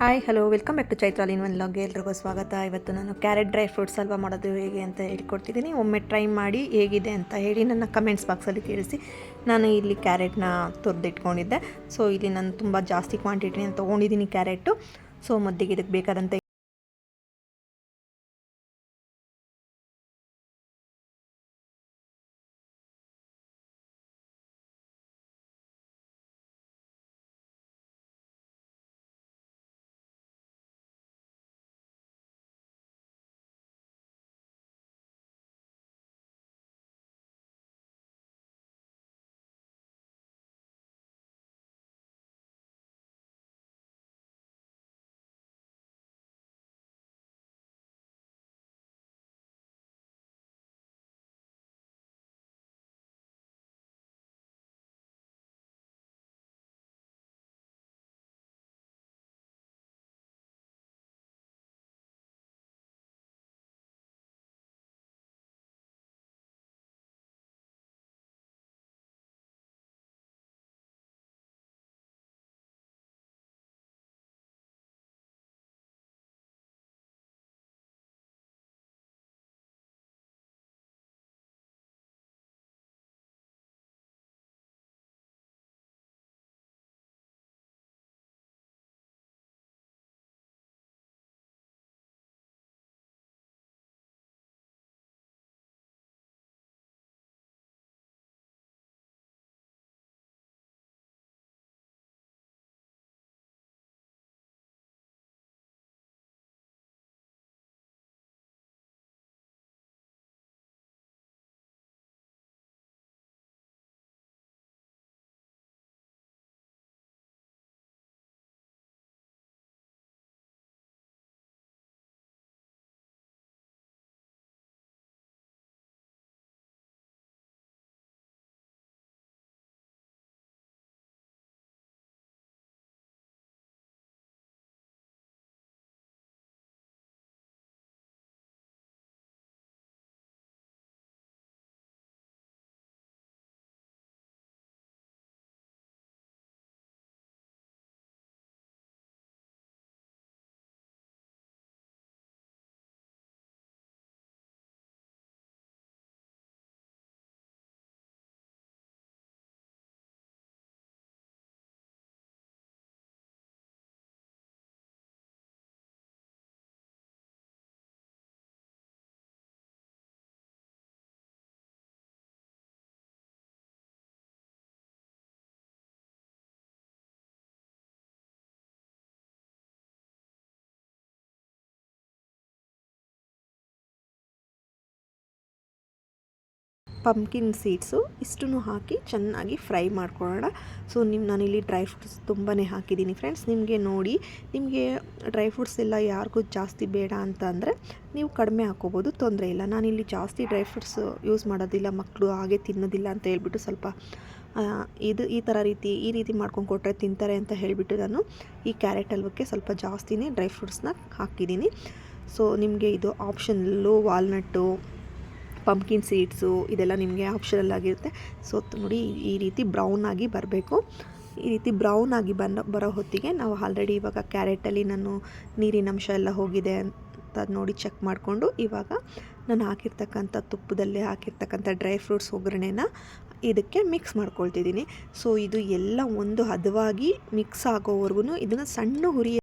Hi hello welcome back to Chaitral in one ಲಾಗ್ಗೆ ಎಲ್ರಿಗೂ ಸ್ವಾಗತ. ಇವತ್ತು ನಾನು ಕ್ಯಾರೆಟ್ ಡ್ರೈ ಫ್ರೂಟ್ಸ್ ಹಲ್ವಾ ಮಾಡೋದು ಹೇಗೆ ಅಂತ ಹೇಳ್ಕೊಡ್ತಿದ್ದೀನಿ. ಒಮ್ಮೆ ಟ್ರೈ ಮಾಡಿ ಹೇಗಿದೆ ಅಂತ ಹೇಳಿ ನನ್ನ ಕಮೆಂಟ್ಸ್ ಬಾಕ್ಸಲ್ಲಿ ತಿಳಿಸಿ ನಾನು ಇಲ್ಲಿ ಕ್ಯಾರೆಟ್ನ ತುರ್ದಿಟ್ಕೊಂಡಿದ್ದೆ. ಸೊ ಇಲ್ಲಿ ನಾನು ತುಂಬ ಜಾಸ್ತಿ ಕ್ವಾಂಟಿಟಿನ ತೊಗೊಂಡಿದ್ದೀನಿ ಕ್ಯಾರೆಟು ಸೊ ಮದ್ದಿಗೆ ಇದಕ್ಕೆ ಬೇಕಾದಂಥ ಪಂಪ್ಕಿನ್ ಸೀಡ್ಸು ಇಷ್ಟನ್ನು ಹಾಕಿ ಚೆನ್ನಾಗಿ ಫ್ರೈ ಮಾಡ್ಕೊಳ್ಳೋಣ. ಸೊ ನಿಮ್ಮ ನಾನಿಲ್ಲಿ ಡ್ರೈ ಫ್ರೂಟ್ಸ್ ತುಂಬಾ ಹಾಕಿದ್ದೀನಿ ಫ್ರೆಂಡ್ಸ್ ನಿಮಗೆ ನೋಡಿ, ನಿಮಗೆ ಡ್ರೈ ಫ್ರೂಟ್ಸ್ ಎಲ್ಲ ಯಾರಿಗೂ ಜಾಸ್ತಿ ಬೇಡ ಅಂತ ಅಂದರೆ ನೀವು ಕಡಿಮೆ ಹಾಕೋಬೋದು ತೊಂದರೆ ಇಲ್ಲ. ನಾನಿಲ್ಲಿ ಜಾಸ್ತಿ ಡ್ರೈ ಫ್ರೂಟ್ಸ್ ಯೂಸ್ ಮಾಡೋದಿಲ್ಲ ಮಕ್ಕಳು ಹಾಗೆ ತಿನ್ನೋದಿಲ್ಲ ಅಂತ ಹೇಳ್ಬಿಟ್ಟು ಸ್ವಲ್ಪ ಇದು ಈ ಥರ ರೀತಿ, ಈ ರೀತಿ ಮಾಡ್ಕೊಂಡು ಕೊಟ್ಟರೆ ತಿಂತಾರೆ ಅಂತ ಹೇಳಿಬಿಟ್ಟು ನಾನು ಈ ಕ್ಯಾರೆಟ್ ಹಲ್ವಕ್ಕೆ ಸ್ವಲ್ಪ ಜಾಸ್ತಿನೇ ಡ್ರೈ ಫ್ರೂಟ್ಸ್ನ ಹಾಕಿದ್ದೀನಿ. ಸೊ ನಿಮಗೆ ಇದು ಆಪ್ಷನಲ್ಲು ವಾಲ್ನಟ್ಟು ಪಂಪ್ಕಿನ್ ಸೀಡ್ಸು ಇದೆಲ್ಲ ನಿಮಗೆ ಆಪ್ಷನಲ್ ಆಗಿರುತ್ತೆ ಸೊ, ನೋಡಿ, ಈ ರೀತಿ ಬ್ರೌನ್ ಆಗಿ ಬರಬೇಕು. ಈ ರೀತಿ ಬ್ರೌನ್ ಆಗಿ ಬಂದ, ಬರೋ ಹೊತ್ತಿಗೆ ನಾವು ಆಲ್ರೆಡಿ ಇವಾಗ ಕ್ಯಾರೆಟಲ್ಲಿ ನಾನು ನೀರಿನಂಶ ಎಲ್ಲ ಹೋಗಿದೆ ಅಂತ ನೋಡಿ ಚೆಕ್ ಮಾಡಿಕೊಂಡು ಇವಾಗ ನಾನು ಹಾಕಿರ್ತಕ್ಕಂಥ ತುಪ್ಪದಲ್ಲೇ ಹಾಕಿರ್ತಕ್ಕಂಥ ಡ್ರೈ ಫ್ರೂಟ್ಸ್ ಒಗ್ಗರಣೆನ ಇದಕ್ಕೆ ಮಿಕ್ಸ್ ಮಾಡ್ಕೊಳ್ತಿದ್ದೀನಿ. ಸೊ, ಇದು ಎಲ್ಲ ಒಂದು ಹದವಾಗಿ ಮಿಕ್ಸ್ ಆಗೋವರೆಗೂ ಇದನ್ನು ಸಣ್ಣ ಹುರಿ